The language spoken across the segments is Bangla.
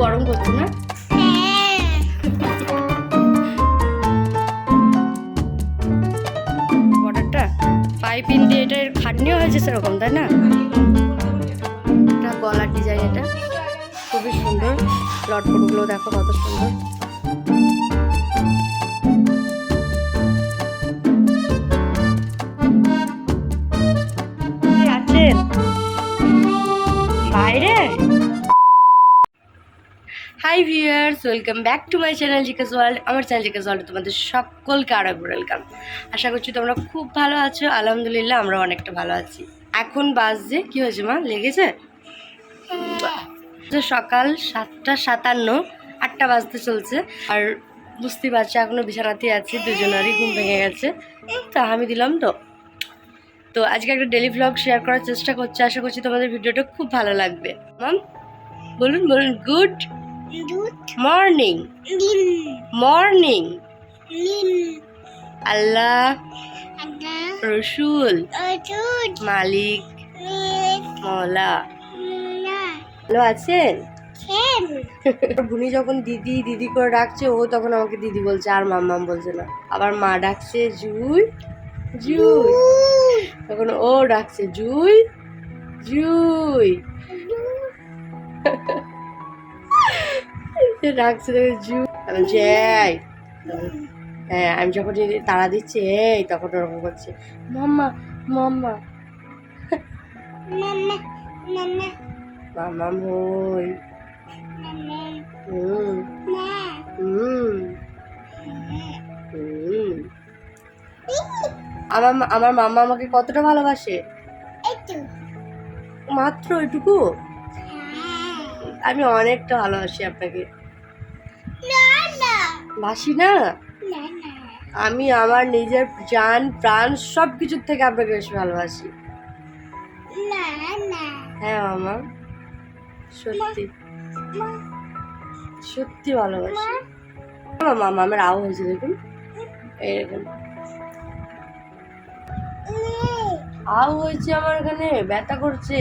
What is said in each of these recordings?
গরম করছে না? বর্ডারটা পাইপিং দিয়ে এটা খাটনিও হয়েছে সেরকম, তাই না? গলার ডিজাইন এটা। খুবই সুন্দর। লটকনগুলো দেখো কত সুন্দর। Hi viewers, welcome back to my channel Jikas world আমার চ্যানেল জিকাস ওয়ার্ল্ডে তোমাদের সকলকে আরও ওয়েলকাম। আশা করছি তোমরা খুব ভালো আছো। আলহামদুলিল্লাহ আমরা অনেকটা ভালো আছি। এখন বাজছে, কি হয়েছে মা? লেগেছে? সকাল সাতটা সাতান্ন, আটটা বাজতে চলছে। আর বুঝতেই পারছি এখনও বিছানাতেই আছি, দুজনেরই ঘুম ভেঙে গেছে। তো আমি দিলাম তো। তো আজকে একটা ডেলি ভ্লগ শেয়ার করার চেষ্টা করছি। আশা করছি তোমাদের ভিডিওটা খুব ভালো লাগবে। মাম, বলুন বলুন, গুড। মর্নিং মর্নিং আল্লাহ রসুল মালিক মৌলা ভালো আছেন বুনি যখন দিদি দিদি করে ডাকছে ও তখন আমাকে দিদি বলছে আর মাম্মাম বলছে না। আবার মা ডাকছে জুই জুই। তখন ও ডাকছে জুই। জুই। সে ডাকছে জুই আমি বলছি, এই হ্যাঁ আমি যখন তাড়া দিচ্ছি এই তখন ওরকম করছে। মাম্মা মাম্মা। মাম্মা হই হুম হুম হুম আমার আমার মাম্মা আমাকে কতটা ভালোবাসে? মাত্র এটুকু আমি অনেকটা ভালোবাসি আপনাকে। বাসি না আমি আমার নিজের জান প্রাণ সব কিছুর থেকে আপনাকে বেশি ভালোবাসি। হ্যাঁ মামা। সত্যি। সত্যি ভালোবাসি। মামা আমার আও হয়েছে দেখুন। এরকম আও হয়েছে আমার এখানে ব্যথা করছে।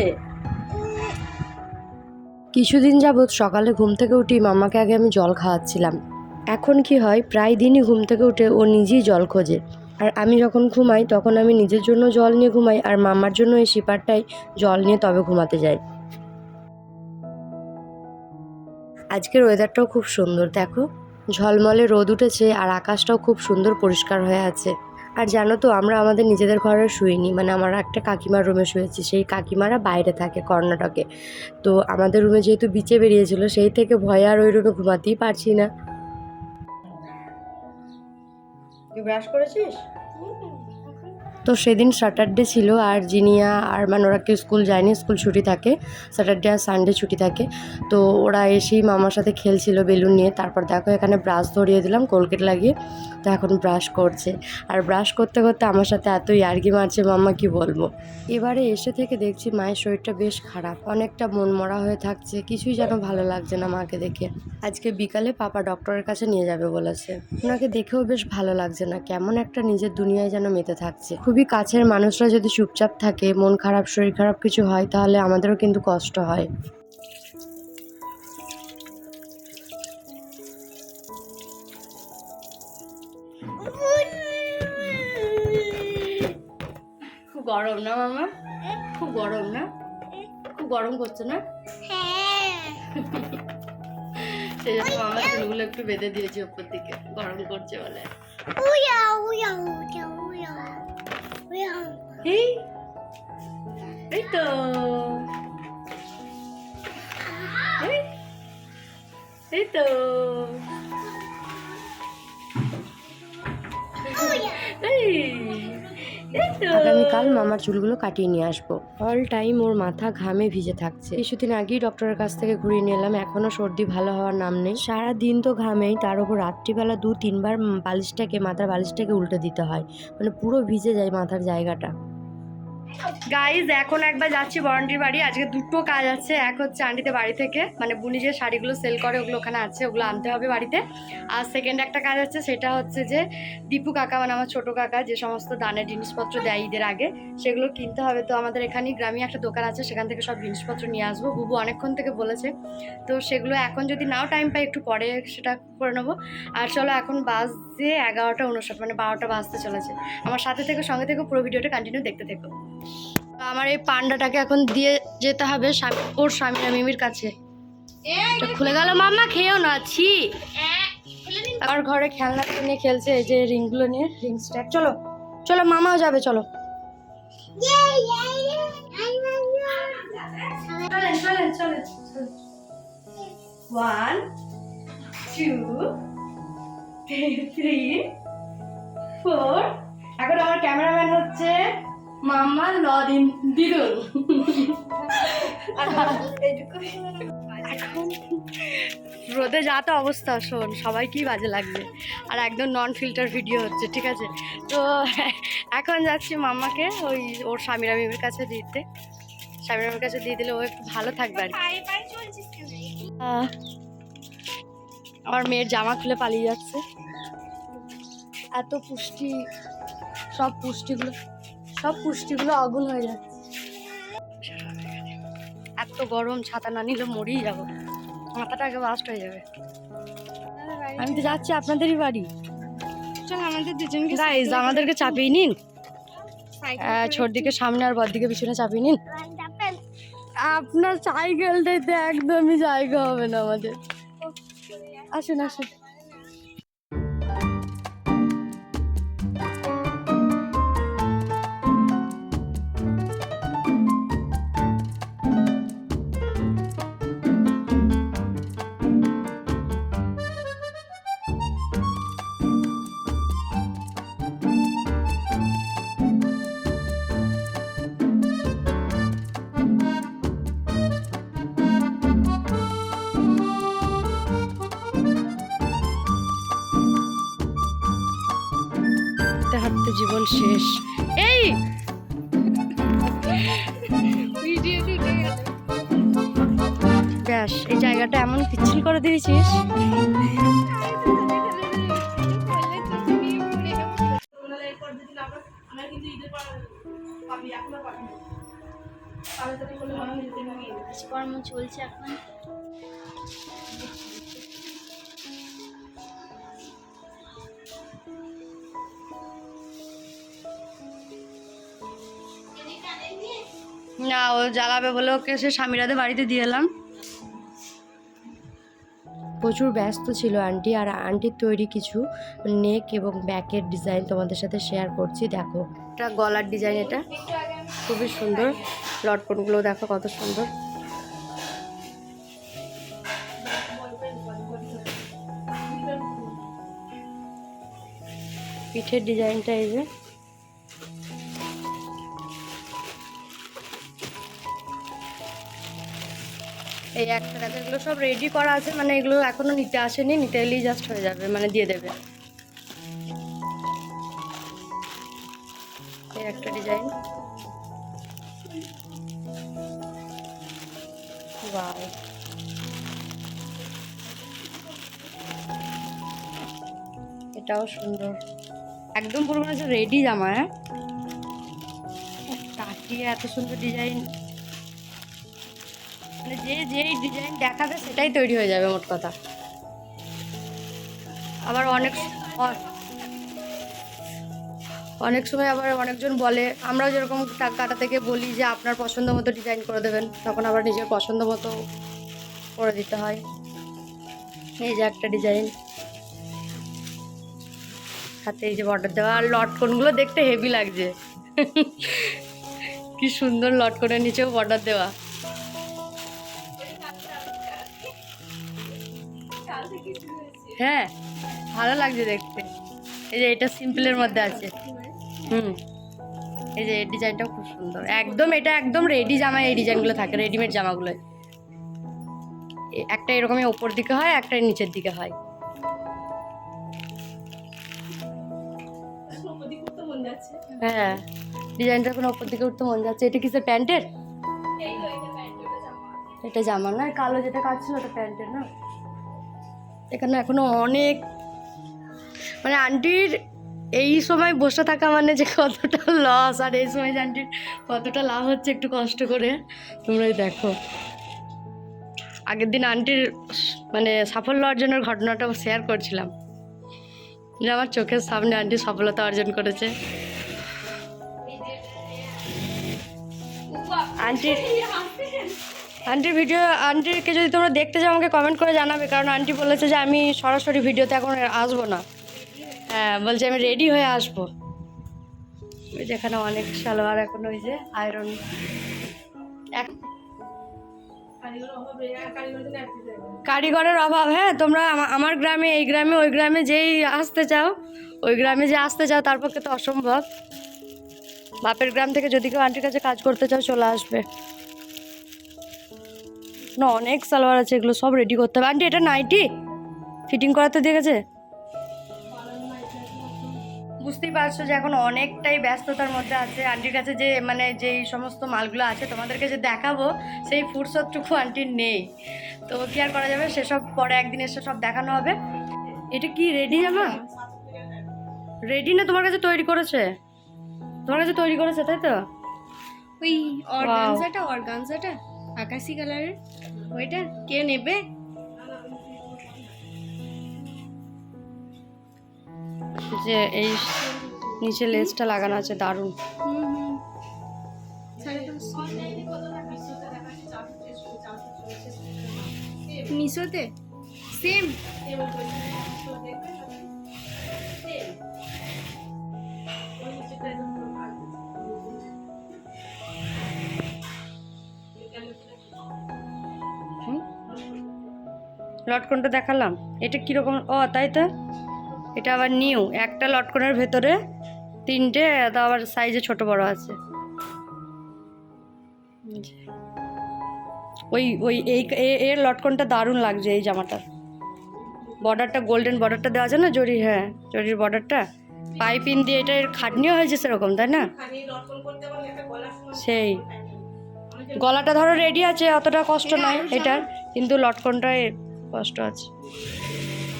কিছুদিন যাবৎ সকালে ঘুম থেকে উঠি মামাকে আগে আমি জল খাওয়াচ্ছিলাম। এখন কি হয়, প্রায় দিনই ঘুম থেকে উঠে ও নিজেই জল খোঁজে। আর আমি যখন ঘুমাই, তখন আমি নিজের জন্য জল নিয়ে ঘুমাই আর মামার জন্য এই সিপারটাই জল নিয়ে তবে ঘুমাতে যাই। আজকের ওয়েদারটাও খুব সুন্দর, দেখো। ঝলমলে রোদ উঠেছে আর আকাশটাও খুব সুন্দর পরিষ্কার হয়ে আছে। আর জানো তো, আমরা আমাদের নিজেদের ঘরে শুইনি মানে আমার একটা কাকিমার রুমে শুয়েছি, সেই কাকিমারা বাইরে থাকে কর্ণাটকে। তো আমাদের রুমে যেহেতু বিচে বেরিয়েছিল, সেই থেকে ভয়ে আর ওই রুমে ঘুমাতেই পারছি না। তুই ব্রাশ করেছিস? তো সেদিন স্যাটারডে ছিল আর জিনিয়া আর মানে ওরা কেউ স্কুল যায়নি, স্কুল ছুটি থাকে। স্যাটারডে আর সানডে ছুটি থাকে। তো ওরা এসেই মামার সাথে খেলছিল বেলুন নিয়ে। তারপর দেখো এখানে ব্রাশ ধরিয়ে দিলাম কোলগেট লাগিয়ে। তো এখন ব্রাশ করছে। আর ব্রাশ করতে করতে আমার সাথে এত ইয়ার্কি মারছে মাম্মা কি বলব? এবারে এসে থেকে দেখছি মায়ের শরীরটা বেশ খারাপ। অনেকটা মন মরা হয়ে থাকছে, কিছুই যেন ভালো লাগছে না মাকে দেখে। আজকে বিকালে পাপা ডক্টরের কাছে নিয়ে যাবে বলেছে। ওনাকে দেখেও বেশ ভালো লাগছে না, কেমন একটা নিজের দুনিয়ায় যেন মেতে থাকছে। খুবই কাছের মানুষরা যদি চুপচাপ থাকে, মন খারাপ, শরীর খারাপ কিছু হয়, তাহলে আমাদেরও কিন্তু কষ্ট হয়। গরম না মামা? খুব গরম না? খুব গরম করছে না? সেই জন্য মামা চুলগুলো একটু বেঁধে দিয়েছি ওপর দিকে। গরম করছে বলে। এই তো। এই, তো। এই। আগামীকাল মামার চুলগুলো কাটিয়ে নিয়ে আসব। অল টাইম ওর মাথা ঘামে ভিজে থাকছে। কিছুদিন আগেই ডক্টরের কাছ থেকে ঘুরিয়ে নিয়ে এলাম। এখনও সর্দি ভালো হওয়ার নাম নেই। সারা দিন তো ঘামেই, তার উপর রাত্রিবেলা দু তিনবার বালিশটাকে, মাথার বালিশটাকে উল্টে দিতে হয়। মানে পুরো ভিজে যায় মাথার জায়গাটা। গাইজ এখন একবার যাচ্ছি বরন্টির বাড়ি। আজকে দুটো কাজ আছে। এক হচ্ছে আন্টিতে বাড়ি থেকে। মানে বুনি যে শাড়িগুলো সেল করে, ওগুলো ওখানে আছে, ওগুলো আনতে হবে বাড়িতে। আর সেকেন্ড একটা কাজ আছে, সেটা হচ্ছে যে দীপু কাকা মানে আমার ছোটো কাকা, যে সমস্ত দানের জিনিসপত্র দেয় ঈদের আগে, সেগুলো কিনতে হবে। তো আমাদের এখানেই গ্রামে একটা দোকান আছে, সেখান থেকে সব জিনিসপত্র নিয়ে আসব। বুবু অনেকক্ষণ থেকে বলেছে। তো সেগুলো এখন যদি নাও টাইম পাই, একটু পরে সেটা করে নেব। আর চলো, এখন বাজে এগারোটা উনষাট মানে বারোটা বাজতে চলেছে। আমার সাথে থেকে, সঙ্গে থেকে পুরো ভিডিওটা কন্টিনিউ দেখতে থেকো। আমার এই পান্ডাটাকে এখন দিয়ে যেতে হবে ওর স্বামী আর মিমির কাছে। খুলে গেল মাম্মা, খেয়েও না, ছি। আর ঘরে খেলনা নিয়ে খেলছে, এই যে রিংগুলো নিয়ে, রিং স্ট্যাক চলো চলো, মামাও যাবে, চলো। ফোর এখন আমার ক্যামেরাম্যান হচ্ছে মাম্মা লদিন দিদুন এখন রোদে যা তো অবস্থা, শোন, সবাই কি বাজে লাগবে আর একদম নন ফিল্টার ভিডিও হচ্ছে, ঠিক আছে? তো এখন যাচ্ছি মাম্মাকে ওই ওর স্বামীর আমির কাছে দিতে। স্বামীর আমির কাছে দিয়ে দিলে ও একটু ভালো থাকবে আর। আমার মেয়ের জামা খুলে পালিয়ে যাচ্ছে। এত পুষ্টি, সব পুষ্টিগুলো সব পুষ্টিগুলো আগুন হয়ে যাচ্ছে। এত গরম ছাতা না নিলে মরেই যাব। মাথাটা আগে বাস্ট হয়ে যাবে। আমি তো যাচ্ছি আপনাদেরই বাড়ি। চল আমাদের দুজনকে গাইজ আমাদেরকে চাপিয়ে নিন। ছোট দিকে সামনে আর বর দিকে পিছনে চাপিয়ে নিন। আপনার সাইকেলটাইতে একদমই জায়গা হবে না আমাদের। আসুন আসুন। শেষ। এই! ব্যাস এই জায়গাটা এমন পিচ্ছিল করে দিয়েছিস। কর্ম চলছে এখন। না, ও জ্বালাবে বলে ওকে সে স্বামীরাদের বাড়িতে দিয়ে এলাম। প্রচুর ব্যস্ত ছিল আন্টি, আর আন্টির তৈরি কিছু নেক এবং ব্যাকের ডিজাইন তোমাদের সাথে শেয়ার করছি, দেখো। এটা গলার ডিজাইন এটা, খুবই সুন্দর। লটকনগুলো দেখো কত সুন্দর। পিঠের ডিজাইনটা এই যে। এই একটা দেখো এগুলো সব রেডি করা আছে মানে এগুলো এখনও নিতে আসেনি, নিতে এলেই জাস্ট হয়ে যাবে মানে দিয়ে দেবে। এই একটা ডিজাইন বাও এটাও সুন্দর। একদম পুরো মনে রেডি জামা হ্যাঁ? কাটিয়ে এত সুন্দর ডিজাইন মানে যে যেই ডিজাইন দেখাবে সেটাই তৈরি হয়ে যাবে মোট কথা। আবার অনেক অনেক সময় আবার অনেকজন বলে, আমরাও যেরকম কাটা থেকে বলি যে আপনার পছন্দ মতো ডিজাইন করে দেবেন, তখন আবার নিজের পছন্দ মতো করে দিতে হয়। এই যে একটা ডিজাইন হাতে এই যে বর্ডার দেওয়া, আর লটকনগুলো দেখতে হেভি লাগছে। কি সুন্দর লটকনের নিচেও বর্ডার দেওয়া। হ্যাঁ ভালো লাগছে দেখতে। এই যে এটা সিম্পলের মধ্যে আছে। হুম। এই যে এই ডিজাইনটাও খুব সুন্দর। একদম এটা একদম রেডি জামা এই ডিজাইনগুলো থাকে রেডিমেড জামাগুলো। একটা এরকমই ওপর দিকে হয় একটা নিচের দিকে হয়। হ্যাঁ ডিজাইনটা এখন ওপর দিকে উঠতে মন যাচ্ছে। এটা কিসের প্যান্টের? এটা জামা এটা জামা না কালো যেটা কাটছিল ওটা প্যান্টের না? এখানে এখনও অনেক মানে আন্টির এই সময় বসে থাকা মানে যে কতটা লস আর এই সময় যে আন্টির কতটা লাভ হচ্ছে একটু কষ্ট করে, তোমরাই দেখো। আগের দিন আন্টির মানে সাফল্য অর্জনের ঘটনাটা শেয়ার করছিলাম। যে আমার চোখের সামনে আন্টি সফলতা অর্জন করেছে। আন্টির আন্টির ভিডিও আন্টিকে যদি তোমরা দেখতে চাও আমাকে কমেন্ট করে জানাবে, কারণ আন্টি বলেছে যে আমি সরাসরি ভিডিওতে এখন আসব না। হ্যাঁ বলছে আমি রেডি হয়ে আসব। যেখানে অনেক সালোয়ার এখন ওই যে আয়রন এক কারিগরের অভাব হ্যাঁ তোমরা আমার গ্রামে, এই গ্রামে, ওই গ্রামে যেই আসতে চাও, ওই গ্রামে যে আসতে চাও, তার পক্ষে তো অসম্ভব। বাপের গ্রাম থেকে যদি কেউ আন্টির কাছে কাজ করতে চাও, চলে আসবে। না অনেক সালোয়ার আছে এগুলো সব রেডি করতে হবে। আন্টি এটা নাইটি ফিটিং করাতে দিয়ে গেছে? বুঝতেই পারছ যে এখন অনেকটাই ব্যস্ততার মধ্যে আছে। আন্টির কাছে যে মানে যেই সমস্ত মালগুলো আছে তোমাদেরকে যে দেখাবো সেই ফুরসতটুকু আন্টির নেই। তো কি আর করা যাবে? সেসব পরে একদিন এসে সব দেখানো হবে। এটা কি রেডি জামা? রেডি না তোমার কাছে তৈরি করেছে? তোমার কাছে তৈরি করেছে তাই তো? ওই অর্গানজাটা অর্গানজাটা। আকাশি কালারের? ওইটা? কে নেবে? যে এই নিচে লেসটা লাগানো আছে দারুণ। মিশোতে? সেম। লটকনটা দেখালাম। এটা কীরকম? ও, তাই তো? এটা আবার নিউ। একটা লটকনের ভেতরে তিনটে আবার সাইজে ছোট বড় আছে। ওই ওই, এই এর লটকনটা দারুণ লাগছে এই জামাটার। বর্ডারটা, গোল্ডেন বর্ডারটা দেওয়া আছে না জরি? হ্যাঁ জরির বর্ডারটা। পাইপিং দিয়ে এটা এর খাটনিও হয়েছে সেরকম, তাই না? সেই। গলাটা ধরো রেডি আছে, অতটা কষ্ট নয় এটার। কিন্তু লটকনটায় কষ্ট আছে।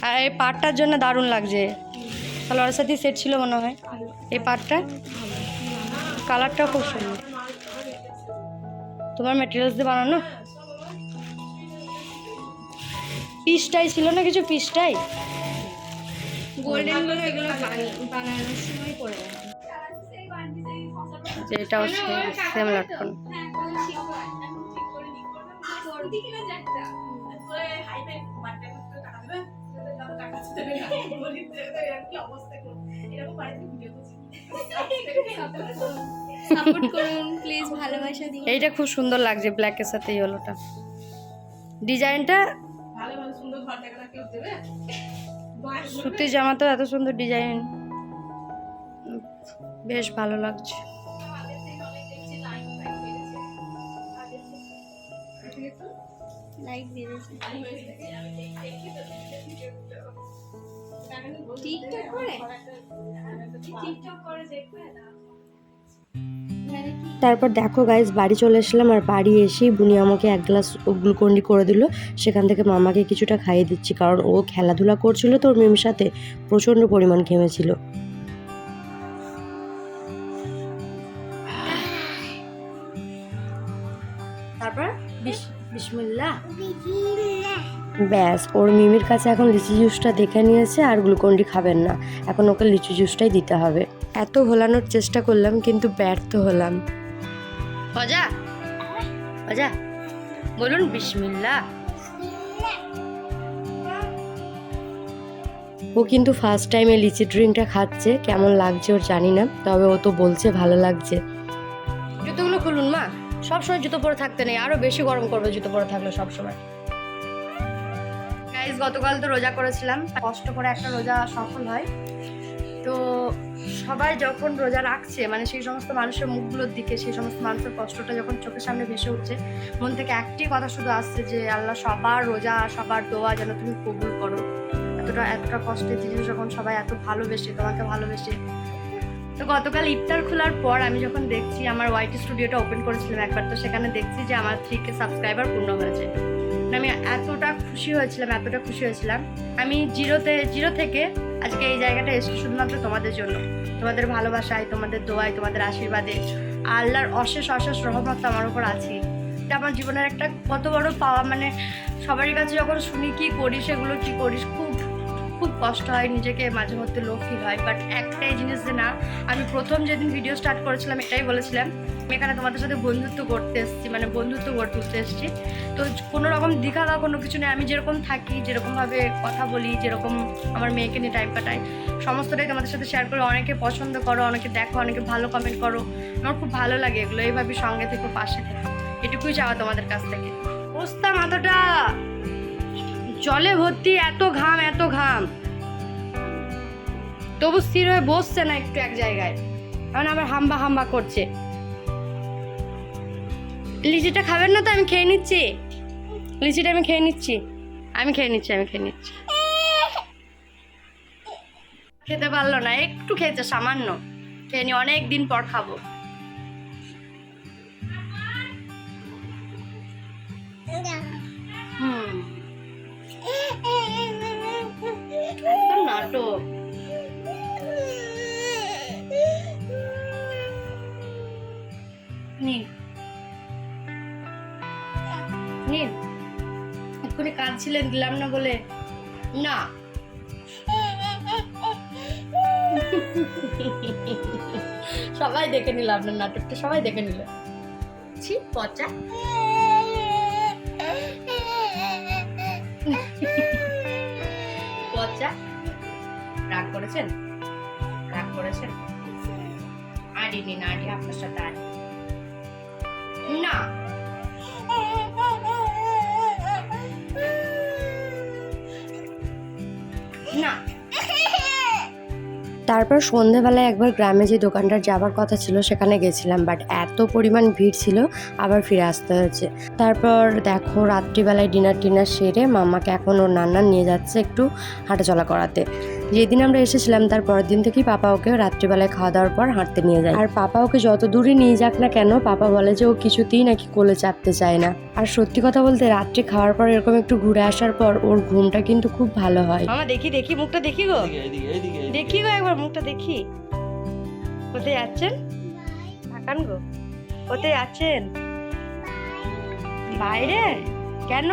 আর এই পাটটার জন্য দারুণ লাগছে। সালোয়ারের সাথে সেট ছিল মনে হয়। এই পাটটা কালারটা খুব সুন্দর। তোমার মেটেরিয়ালস দিয়ে বানানো? পিসটাই ছিল না কিছু? পিসটাই? গোল্ডেনগুলো এগুলো বানানোর সময় পড়ে যাবে যে এটাও সেম লটকন সাপোর্ট করুন। প্লিজ ভালোবাসা দিন। এইটা খুব সুন্দর লাগছে ব্ল্যাকের সাথে ইয়েলোটা ডিজাইনটা সুতির জামা তো এত সুন্দর ডিজাইন বেশ ভালো লাগছে। টিকটক করে? টিকটক করে দেখবে তারপর দেখো গাইজ বাড়ি চলে এসলাম আর বাড়ি এসেই বুনি আমাকে এক গ্লাস গ্লুকন্ডি করে দিল। সেখান থেকে মামাকে কিছুটা খাইয়ে দিচ্ছি কারণ ও খেলাধুলা করছিল তো ওর মেমের সাথে। প্রচণ্ড পরিমাণ ঘেমেছিল। ব্যাস ওর মিমির কাছে এখন লিচু জুসটা দেখে নিয়েছে আর গ্লুকন্ডি খাবেন না। এখন ওকে লিচু জুসটাই দিতে হবে। এত ভোলানোর চেষ্টা করলাম কিন্তু ব্যর্থ হলাম। অজা! অজা! বলুন বিসমিল্লা। ও কিন্তু ফার্স্ট টাইম লিচি ড্রিঙ্কটা খাচ্ছে কেমন লাগছে ওর জানি না তবে ও তো বলছে ভালো লাগছে। জুতোগুলো খুলুন মা। সবসময় জুতো পরে থাকতে নেই আরও বেশি গরম করবে জুতো পরে থাকলে সবসময়। গাইজ গতকাল তো রোজা করেছিলাম। কষ্ট করে একটা রোজা সফল হয়। তো সবাই যখন রোজা রাখছে মানে সেই সমস্ত মানুষের মুখগুলোর দিকে, সেই সমস্ত মানুষের কষ্টটা যখন চোখের সামনে ভেসে উঠছে, মন থেকে একটি কথা শুধু আসছে যে, আল্লাহ সবার রোজা, সবার দোয়া যেন তুমি কবুল করো। এতটা এতটা কষ্টের জিনিস যখন সবাই এত ভালোবেসে, তোমাকে ভালোবেসে। তো গতকাল ইফতার খোলার পর আমি যখন দেখছি, আমার ওয়াইটি স্টুডিওটা ওপেন করেছিলাম একবার, তো সেখানে দেখছি যে আমার থ্রি কে সাবস্ক্রাইবার পূর্ণ হয়েছে। মানে আমি এতটা খুশি হয়েছিলাম, এতটা খুশি হয়েছিলাম। আমি জিরোতে, জিরো থেকে আজকে এই জায়গাটা এসেছি শুধুমাত্র তোমাদের জন্য। তোমাদের ভালোবাসায়, তোমাদের দোয়ায়, তোমাদের আশীর্বাদে। আল্লাহর অশেষ অশেষ রহমত আমার উপর আছে এটা আমার জীবনের একটা কত বড় পাওয়া মানে সবারই কাছে যখন শুনি কি করিস এগুলো কি করিস খুব খুব কষ্ট হয় নিজেকে মাঝে মধ্যে লো ফিল হয় বাট একটাই জিনিস যে না, আমি প্রথম যেদিন ভিডিও স্টার্ট করেছিলাম, এটাই বলেছিলাম এখানে তোমাদের সাথে বন্ধুত্ব করতে এসেছি মানে বন্ধুত্ব গড়ে তুলতে এসেছি। তো কোনো রকম দীঘা বা কোনো কিছু নেই, আমি যেরকম থাকি, যেরকমভাবে কথা বলি, যেরকম আমার মেয়েকে নিয়ে টাইম কাটাই, সমস্তটাই তোমাদের সাথে শেয়ার করে, অনেকে পছন্দ করো, অনেকে দেখো, অনেকে ভালো কমেন্ট করো, আমার খুব ভালো লাগে এগুলো, এইভাবে সঙ্গে থেকে, পাশে থেকে, এটুকুই চাওয়া তোমাদের কাছ থেকে। বসতাম এতটা জলে ভর্তি এত ঘাম এত ঘাম। তবু স্থির হয়ে বসছে না একটু এক জায়গায়। এখন আবার হাম্বা হাম্বা করছে। লিচিটা খাবেন না তো? আমি খেয়ে নিচ্ছি। লিচিটা আমি খেয়ে নিচ্ছি। আমি খেয়ে নিচ্ছি, আমি খেয়ে নিচ্ছি। খেতে পারল না, একটু খেয়েছে, সামান্য। খেয়ে নি অনেক দিন পর খাব। নিন এক্ষুনি কাঁদছিলেন দিলাম না বলে? না। সবাই দেখে নিল আপনার নাটকটা, সবাই দেখে নিল। ছি, পচা। রাগ করেছেন? রাগ করেছেন? আপনার সাথে না। না। তারপর সন্ধেবেলায় একবার গ্রামে যে দোকানটার যাবার কথা ছিল, সেখানে গেছিলাম। বাট এত পরিমাণ ভিড় ছিল, আবার ফিরে আসতে হয়েছে। তারপর দেখো, রাত্রিবেলায় ডিনার টিনার সেরে মামাকে এখন ওর নান্না নিয়ে যাচ্ছে একটু হাঁটাচলা করাতে। যেদিন আমরা এসেছিলাম তার পরের দিন থেকেই পাপা ওকে রাত্রিবেলায় খাওয়া দাওয়ার পর হাঁটতে নিয়ে যায়। আর পাপা ওকে যত দূরে নিয়ে যাক না কেন পাপা বলে যে ও কিছুতেই নাকি কোলে চাপতে চায় না। আর সত্যি কথা বলতে রাত্রে খাওয়ার পর এরকম একটু ঘুরে আসার পর ওর ঘুমটা কিন্তু খুব ভালো হয়। মামা দেখি দেখি মুখটা দেখি গো। এদিকে, এদিকে, এদিকে, এদিকে। দেখি গো একবার মুখটা দেখি। কোথায় যাচ্ছেন? থাকান গো। কোথায় যাচ্ছেন? বাইরে? কেন?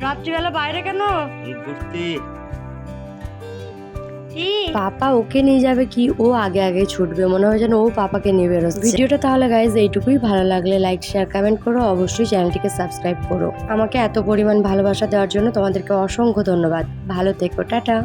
রাত্রিবেলা বাইরে কেন? ঘুরতে। পাপা ওকে নিয়ে যাবে কি? ও আগে আগে ছুটবে। মনে হয় যেন ও পাপাকে নিয়ে বেরোচ্ছে। ভিডিওটা তাহলে গাইজ এইটুকুই। ভালো লাগলে লাইক শেয়ার কমেন্ট করো। অবশ্যই চ্যানেলটিকে সাবস্ক্রাইব করো। আমাকে এত পরিমাণ ভালোবাসা দেওয়ার জন্য তোমাদেরকে অসংখ্য ধন্যবাদ। ভালো থেকো, টাটা।